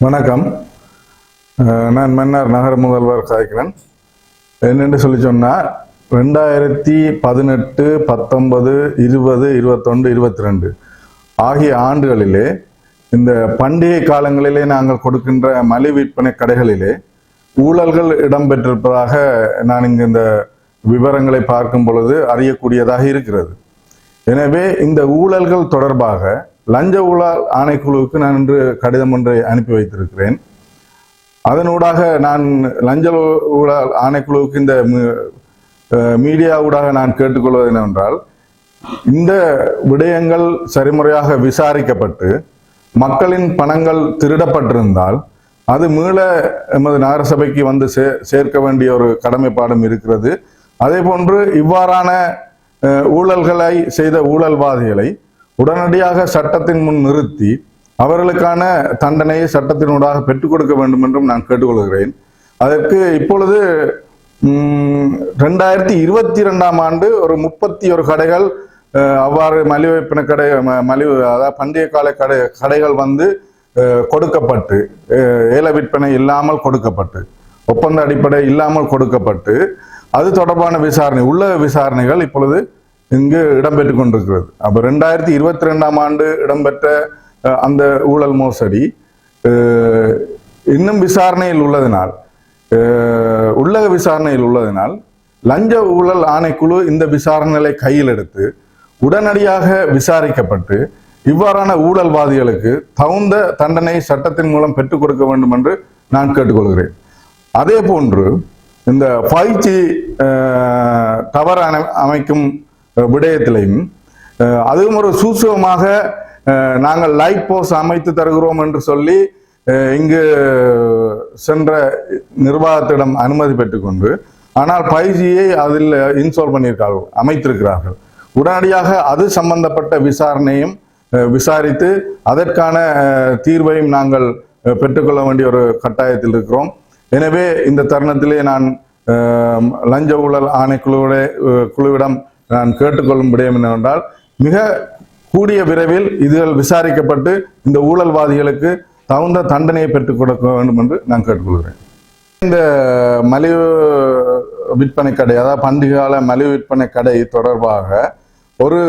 வணக்கம். நான் மன்னார் நகர முதல்வர் காய்க்கிறேன் என்னென்று சொல்லி சொன்னால் ரெண்டாயிரத்தி பதினெட்டு பத்தொன்பது இருபது இருபத்தொன்று இருபத்தி ரெண்டு ஆகிய ஆண்டுகளிலே இந்த பண்டிகை காலங்களிலே நாங்கள் கொடுக்கின்ற மலிவு விற்பனை கடைகளிலே ஊழல்கள் இடம்பெற்றிருப்பதாக நான் இங்கு இந்த விவரங்களை பார்க்கும் பொழுது அறியக்கூடியதாக இருக்கிறது. எனவே இந்த ஊழல்கள் தொடர்பாக லஞ்ச ஊழல் ஆணைக்குழுவுக்கு நான் இன்று கடிதம் ஒன்றை அனுப்பி வைத்திருக்கிறேன். அதனூடாக நான் லஞ்ச ஊழல் ஆணைக்குழுவுக்கு இந்த மீ- மீடியா ஊடாக நான் கேட்டுக்கொள்வது என்னவென்றால் இந்த விடயங்கள் சரிமுறையாக விசாரிக்கப்பட்டு மக்களின் பணங்கள் திருடப்பட்டிருந்தால் அது மீள எமது நகரசபைக்கு வந்து சே சேர்க்க வேண்டிய ஒரு கடமைப்பாடும் இருக்கிறது. அதே போன்று இவ்வாறான ஊழல்களை செய்த ஊழல்வாதிகளை உடனடியாக சட்டத்தின் முன் நிறுத்தி அவர்களுக்கான தண்டனையை சட்டத்தினூடாக பெற்றுக் கொடுக்க வேண்டும் என்றும் நான் கேட்டுக்கொள்கிறேன். அதற்கு இப்பொழுது ரெண்டாயிரத்தி இருபத்தி ரெண்டாம் ஆண்டு ஒரு முப்பத்தி ஒரு கடைகள் அவ்வாறு மலிவு விற்பனை கடை ம- மலிவு அதாவது பண்டிகை கால கடை கடைகள் வந்து கொடுக்கப்பட்டு ஏல விற்பனை இல்லாமல் கொடுக்கப்பட்டு ஒப்பந்த அடிப்படை இல்லாமல் கொடுக்கப்பட்டு அது தொடர்பான விசாரணை உள்ள விசாரணைகள் இப்பொழுது இங்கு இடம்பெற்று கொண்டிருக்கிறது அப்ப ரெண்டாயிரத்தி இருபத்தி ரெண்டாம் ஆண்டு இடம்பெற்ற அந்த ஊழல் மோசடி இன்னும் விசாரணையில் உள்ளதினால் உள்ளக விசாரணையில் உள்ளதினால் லஞ்ச ஊழல் ஆணைக்குழு இந்த விசாரணைகளை கையில் எடுத்து உடனடியாக விசாரிக்கப்பட்டு இவ்வாறான ஊழல்வாதிகளுக்கு தகுந்த தண்டனை சட்டத்தின் மூலம் பெற்றுக் கொடுக்க வேண்டும் என்று நான் கேட்டுக்கொள்கிறேன். அதே போன்று இந்த ஃபைவ் ஜி டவர் அமைக்கும் விடயத்திலையும் அதுவும் ஒரு சூசகமாக நாங்கள் லைட் போஸ் அமைத்து தருகிறோம் என்று சொல்லி இங்கு சென்ற நிர்வாகத்திடம் அனுமதி பெற்றுக்கொண்டு ஆனால் ஃபைவ் ஜியை அதில் இன்ஸ்டால் பண்ணியிருக்கார்கள் அமைத்திருக்கிறார்கள். உடனடியாக அது சம்பந்தப்பட்ட விசாரணையும் விசாரித்து அதற்கான தீர்வையும் நாங்கள் பெற்றுக்கொள்ள வேண்டிய ஒரு கட்டாயத்தில் இருக்கிறோம். எனவே இந்த தருணத்திலே நான் லஞ்ச ஊழல் ஆணைக்குழுவிட குழுவிடம் நான் கேட்டுக்கொள்ளும் விடயம் என்னவென்றால் மிக கூடிய விரைவில் இதுகள் விசாரிக்கப்பட்டு இந்த ஊழல்வாதிகளுக்கு தகுந்த தண்டனையை பெற்றுக் கொடுக்க வேண்டும் என்று நான் கேட்டுக்கொள்கிறேன். இந்த மலிவு விற்பனை கடை அதாவது பண்டிகை கால மலிவு விற்பனை கடை தொடர்பாக ஒரு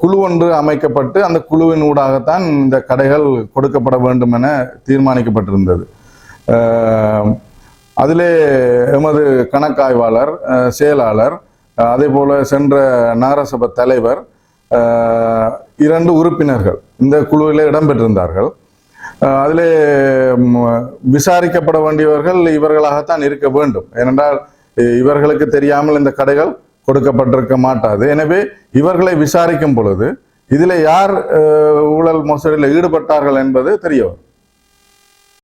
குழு ஒன்று அமைக்கப்பட்டு அந்த குழுவின் ஊடாகத்தான் இந்த கடைகள் கொடுக்கப்பட வேண்டும் என தீர்மானிக்கப்பட்டிருந்தது. அதிலே எமது கணக்காய்வாளர் செயலாளர் அதே போல் சென்ற நகரசபை தலைவர் இரண்டு உறுப்பினர்கள் இந்த குழுவில் இடம்பெற்றிருந்தார்கள். அதில் விசாரிக்கப்பட வேண்டியவர்கள் இவர்களாகத்தான் இருக்க வேண்டும். ஏனென்றால் இவர்களுக்கு தெரியாமல் இந்த கடைகள் கொடுக்கப்பட்டிருக்க மாட்டாது. எனவே இவர்களை விசாரிக்கும் பொழுது இதில் யார் ஊழல் மோசடியில் ஈடுபட்டார்கள் என்பது தெரிய வரும்.